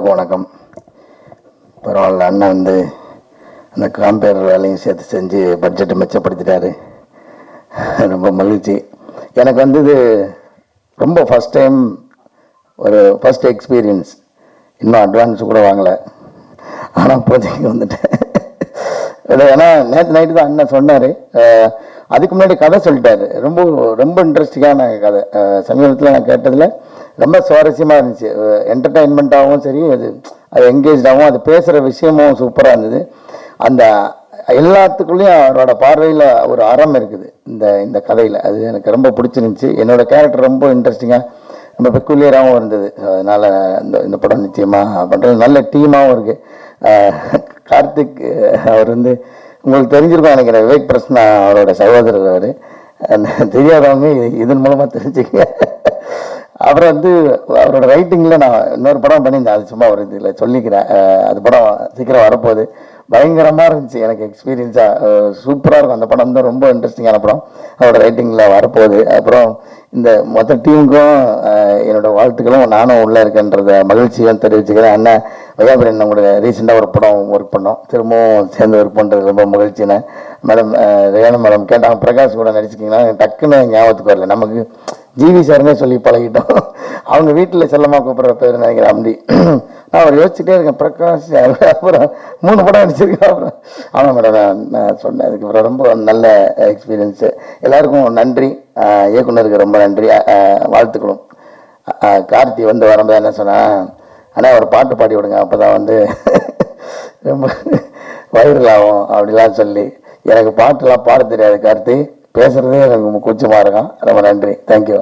எல்லாருக்கும் வணக்கம். பரவாயில்ல அண்ணன் வந்து அந்த காம்பேர் வேலையும் சேர்த்து செஞ்சு பட்ஜெட்டை மிச்சப்படுத்திட்டாரு. ரொம்ப மகிழ்ச்சி. எனக்கு வந்து இது ரொம்ப ஃபஸ்ட் டைம் ஒரு ஃபஸ்ட் எக்ஸ்பீரியன்ஸ் இன்னும் அட்வான்ஸ் கூட வாங்கலை. ஆனால் இப்போதைக்கு வந்துட்டேன். இல்லை, ஏன்னா நேற்று நைட்டு தான் அண்ணன் சொன்னார். அதுக்கு முன்னாடி கதை சொல்லிட்டாரு. ரொம்ப ரொம்ப இன்ட்ரெஸ்டிங்கான கதை. சமீபத்தில் நான் கேட்டதில் ரொம்ப சுவாரஸ்யமாக இருந்துச்சு. என்டர்டைன்மெண்ட்டாகவும் சரி அது அது என்கேஜாகவும் அது பேசுகிற விஷயமும் சூப்பராக இருந்தது. அந்த எல்லாத்துக்குள்ளேயும் அவரோட பார்வையில் ஒரு அறம் இருக்குது இந்த இந்த கதையில். அது எனக்கு ரொம்ப பிடிச்சிருந்துச்சி. என்னோடய கேரக்டர் ரொம்ப இன்ட்ரெஸ்டிங்காக ரொம்ப பெக்குலியராகவும் இருந்தது. அதனால் இந்த இந்த படம் நிச்சயமாக பண்ணுறது நல்ல டீமாகவும் இருக்குது கார்த்திக் அவர் வந்து உங்களுக்கு தெரிஞ்சிருக்கும் நினைக்கிறேன் விவேக் பிரஸ்னா அவரோட சகோதரர் அவர். தெரியாதவங்க இதன் மூலமாக தெரிஞ்சுக்க அப்புறம் வந்து அவரோட ரைட்டிங்கில் நான் இன்னொரு படம் பண்ணியிருந்தேன். அது சும்மா ஒரு இதில் சொல்லிக்கிறேன். அது படம் சீக்கிரம் வரப்போகுது. பயங்கரமாக இருந்துச்சு. எனக்கு எக்ஸ்பீரியன்ஸாக சூப்பராக இருக்கும். அந்த படம் தான் ரொம்ப இன்ட்ரெஸ்டிங்கான படம். அவரோட ரைட்டிங்கில் வரப்போகுது. அப்புறம் இந்த மொத்த டீமுக்கும் என்னோடய வாழ்த்துக்களும் நானும் உள்ளே இருக்கேன்றத மகிழ்ச்சியும் தெரிவிச்சுக்கிறேன். அண்ணன் வையாபுரி நம்மளுடைய ரீசெண்டாக ஒரு படம் ஒர்க் பண்ணோம். திரும்பவும் சேர்ந்து ஒர்க் பண்ணுறது ரொம்ப மகிழ்ச்சினே மேடம் ரேணு மேடம் கேட்டாங்க. பிரகாஷ் கூட நடிச்சிக்கிங்கன்னா டக்குன்னு ஞாபகத்துக்கு வரல. நமக்கு ஜிவி சார்னே சொல்லி பழகிட்டோம். அவங்க வீட்டில் செல்லமாக கூப்பிட்ற பேர் நினைக்கிறேன் அம்பி. நான் அவர் யோசிச்சுட்டே இருக்கேன். பிரகாஷ் அப்புறம் மூணு படம் நடிச்சிருக்கேன் அப்புறம். ஆமாம் மேடம் நான் நான் சொன்னேன். அதுக்கப்புறம் ரொம்ப நல்ல எக்ஸ்பீரியன்ஸு எல்லாருக்கும் நன்றி. இயக்குனருக்கு ரொம்ப நன்றி. வாழ்த்துக்கணும் வாழ்த்துக்களும். கார்த்தி வந்து வரும்போது என்ன சொன்னேன் ஆனால் ஒரு பாட்டு பாடி விடுங்க. அப்போ தான் வந்து ரொம்ப வைரல் ஆகும் அப்படிலாம் சொல்லி எனக்கு பாட்டுலாம் பாட தெரியாது கார்த்தி. பேசுறதே எனக்கு கூச்சமாக இருக்கும். ரொம்ப நன்றி. தேங்க்யூ